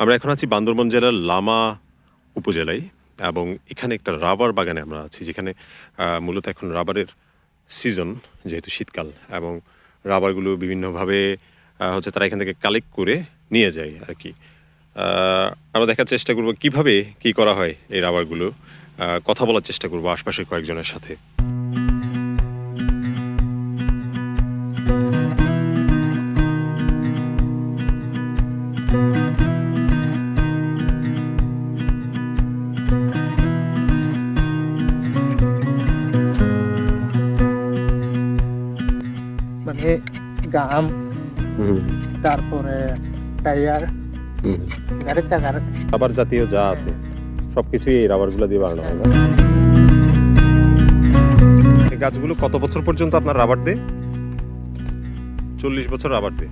আমরা এখন আছি বান্দরবন জেলার লামা উপজেলায় এবং এখানে একটা রাবার বাগানে আমরা আছি, যেখানে মূলত এখন রাবারের সিজন যেহেতু শীতকাল এবং রাবারগুলো বিভিন্নভাবে হচ্ছে তারা এখান থেকে কালেক্ট করে নিয়ে যায় আর কি আমরা দেখার চেষ্টা করব কীভাবে কি করা হয় এই রাবারগুলো। কথা বলার চেষ্টা করব আশপাশের কয়েকজনের সাথে। মানে গাম তারপরে টায়ার গাড়ির চাকার। রাবার জাতীয় যা আছে সবকিছুই এই রাবারগুলো দিয়ে বানানো হয় এই গাছগুলো কত বছর পর্যন্ত আপনার রাবার দেয়? চল্লিশ বছর রাবার দেয়।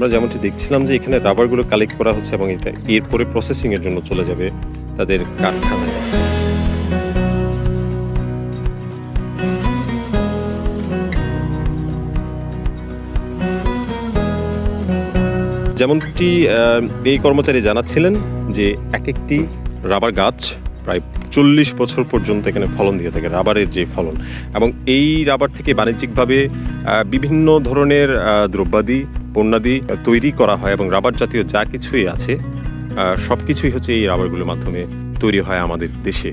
আমরা যেমনটি দেখছিলাম যে এখানে রাবারগুলো কালেক্ট করা হচ্ছে এবং এটা এরপরে প্রসেসিং এর জন্য চলে যাবে তাদের কারখানায়। যেমনটি এই কর্মচারী জানাচ্ছিলেন যে এক একটি রাবার গাছ প্রায় চল্লিশ বছর পর্যন্ত এখানে ফলন দিয়ে থাকে, রাবারের যে ফলন। এবং এই রাবার থেকে বাণিজ্যিকভাবে বিভিন্ন ধরনের দ্রব্যাদি পণ্যাদি তৈরি করা হয় এবং রাবার জাতীয় যা কিছুই আছে সব কিছুই হচ্ছে এই রাবারগুলোর মাধ্যমে তৈরি হয় আমাদের দেশে।